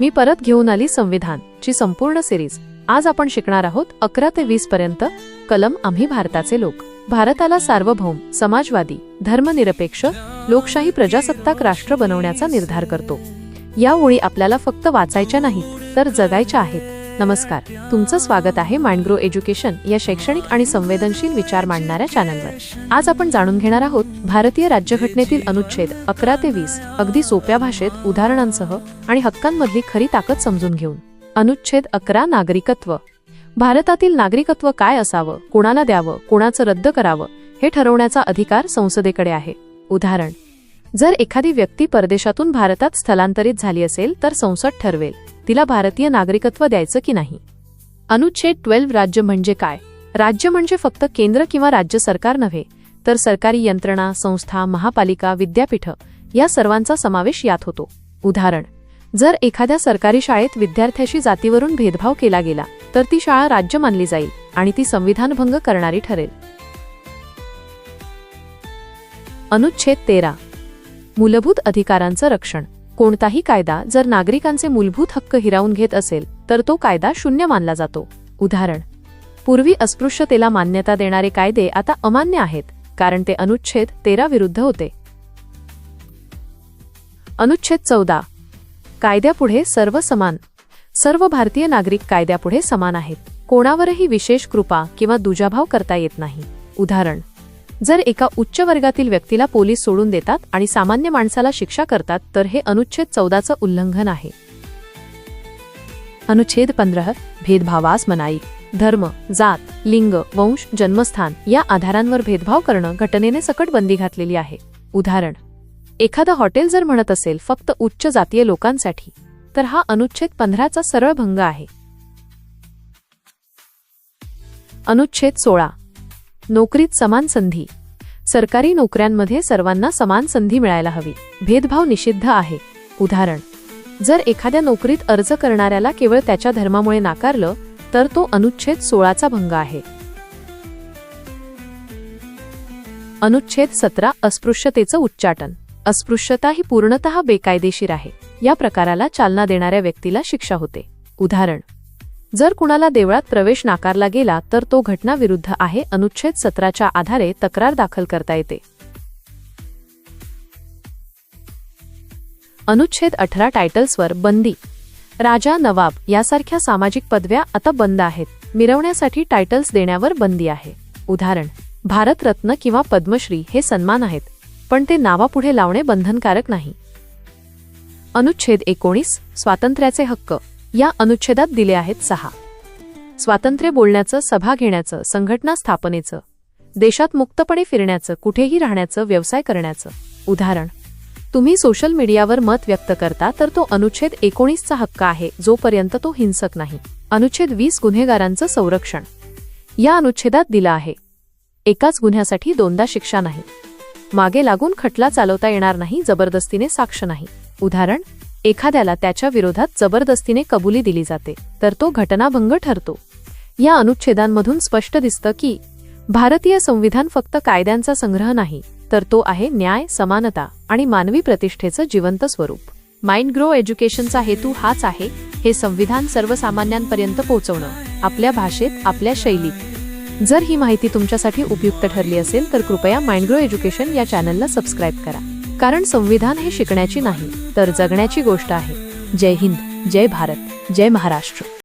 मी परत घेऊन आली संविधान ची संपूर्ण सिरीज. आज आपण शिकणार आहोत अकरा ते वीस पर्यंत कलम आम्ही भारताचे लोक. भारताला सार्वभौम समाजवादी धर्मनिरपेक्ष लोकशाही प्रजासत्ताक राष्ट्र बनवण्याचा निर्धार करतो. या ओळी आपल्याला फक्त वाचायच्या नाहीत तर जगायच्या आहेत. नमस्कार. तुमचं स्वागत आहे मांडग्रो एज्युकेशन या शैक्षणिक आणि संवेदनशील विचार मांडणाऱ्या चॅनलवर. आज आपण जाणून घेणार आहोत भारतीय राज्यघटनेतील अनुच्छेद अकरा ते वीस अगदी सोप्या भाषेत उदाहरणांसह आणि हक्कांमधली खरी ताकद समजून घेऊन. अनुच्छेद अकरा नागरिकत्व. भारतातील नागरिकत्व काय असावं कोणाला द्यावं कोणाचं रद्द करावं हे ठरवण्याचा अधिकार संसदेकडे आहे. उदाहरण जर एखादी व्यक्ती परदेशातून भारतात स्थलांतरित झाली असेल तर संसद ठरवेल. तिला भारतीय नागरिकत्व द्यायचं की नाही? अनुच्छेद ट्वेल्व राज्य म्हणजे काय? राज्य म्हणजे फक्त केंद्र किंवा राज्य सरकार नव्हे तर सरकारी यंत्रणा संस्था महापालिका विद्यापीठ या सर्वांचा समावेश यात होतो. उदाहरण जर एखाद्या सरकारी शाळेत विद्यार्थ्याशी जातीवरून भेदभाव केला गेला तर ती शाळा राज्य मानली जाईल आणि ती संविधानभंग करणारी ठरेल. अनुच्छेद तेरा मूलभूत अधिकारांचं रक्षण. कोणताही कायदा जर नागरिकांचे मूलभूत हक्क हिरावून घेत असेल तर तो कायदा शून्य मानला जातो. उदाहरण पूर्वी अस्पृश्यतेला मान्यता देणारे कायदे आता अमान्य आहेत कारण ते अनुच्छेद तेरा विरुद्ध होते. अनुच्छेद चौदा कायद्यापुढे सर्व समान सर्व भारतीय नागरिक कायद्यापुढे समान आहेत. कोणावरही विशेष कृपा किंवा दुजाभाव करता येत नाही. उदाहरण जर एका उच्च वर्गातील व्यक्तीला पोलीस सोडून देतात आणि सामान्य माणसाला शिक्षा करतात तर हे अनुच्छेद चौदाचं उल्लंघन आहे. अनुच्छेद पंधरा भेदभावास मनाई धर्म जात लिंग वंश जन्मस्थान या आधारांवर भेदभाव करणं घटनेने सकट बंदी घातलेली आहे. उदाहरण एखादं हॉटेल जर म्हणत असेल फक्त उच्च जातीय लोकांसाठी तर हा अनुच्छेद पंधराचा सरळ भंग आहे. अनुच्छेद सोळा नोकरीत समान संधी. सरकारी नोकऱ्यांमध्ये सर्वांना समान संधी मिळायला हवी. भेदभाव निषिद्ध आहे. उदाहरण जर एखाद्या नोकरीत अर्ज करणाऱ्याला केवळ त्याच्या धर्मामुळे नाकारलं तर तो अनुच्छेद सोळाचा भंग आहे. अनुच्छेद सतरा अस्पृश्यतेचं उच्चाटन. अस्पृश्यता ही पूर्णतः बेकायदेशीर आहे. या प्रकाराला चालना देणाऱ्या व्यक्तीला शिक्षा होते. उदाहरण जर कुणाला देवळात प्रवेश नाकारला गेला तर तो घटनाविरुद्ध आहे अनुच्छेद सतराच्या आधारे तक्रार दाखल करता येते. अनुच्छेद अठरा टायटल्सवर बंदी. राजा नवाब यासारख्या सामाजिक पदव्या आता बंद आहेत. मिरवण्यासाठी टायटल्स देण्यावर बंदी आहे. उदाहरण भारतरत्न किंवा पद्मश्री हे सन्मान आहेत पण ते नावापुढे लावणे बंधनकारक नाही. अनुच्छेद एकोणीस स्वातंत्र्याचे हक्क. या अनुच्छेदात दिले आहेत सहा. स्वातंत्र्य बोलण्याचं सभा घेण्याचं संघटना स्थापनेचं देशात मुक्तपणे फिरण्याचं कुठेही राहण्याचं व्यवसाय करण्याचं. उदाहरण तुम्ही सोशल मीडियावर मत व्यक्त करता तर तो अनुच्छेद एकोणीसचा हक्क आहे जोपर्यंत तो हिंसक नाही. अनुच्छेद वीस गुन्हेगारांचं संरक्षण. या अनुच्छेदात दिलं आहे. एकाच गुन्ह्यासाठी दोनदा शिक्षा नाही. मागे लागून खटला चालवता येणार नाही जबरदस्तीने साक्ष नाही. उदाहरण एखाद्याला त्याच्या विरोधात जबरदस्तीने कबुली दिली जाते तर तो घटनाभंग ठरतो. या अनुच्छेदांमधून स्पष्ट दिसतं की भारतीय संविधान फक्त कायद्यांचा संग्रह नाही तर तो आहे न्याय समानता आणि मानवी प्रतिष्ठेचं जिवंत स्वरूप. माइंड ग्रो एज्युकेशनचा हेतू हाच आहे हे संविधान सर्वसामान्यांपर्यंत पोहोचवणं आपल्या भाषेत आपल्या शैलीत. जर ही माहिती तुमच्यासाठी उपयुक्त ठरली असेल तर कृपया माइंड ग्रो एज्युकेशन या चॅनलला सबस्क्राईब करा. कारण संविधान हे शिकण्याची नाही तर जगण्याची गोष्ट आहे. जय हिंद जय भारत जय महाराष्ट्र.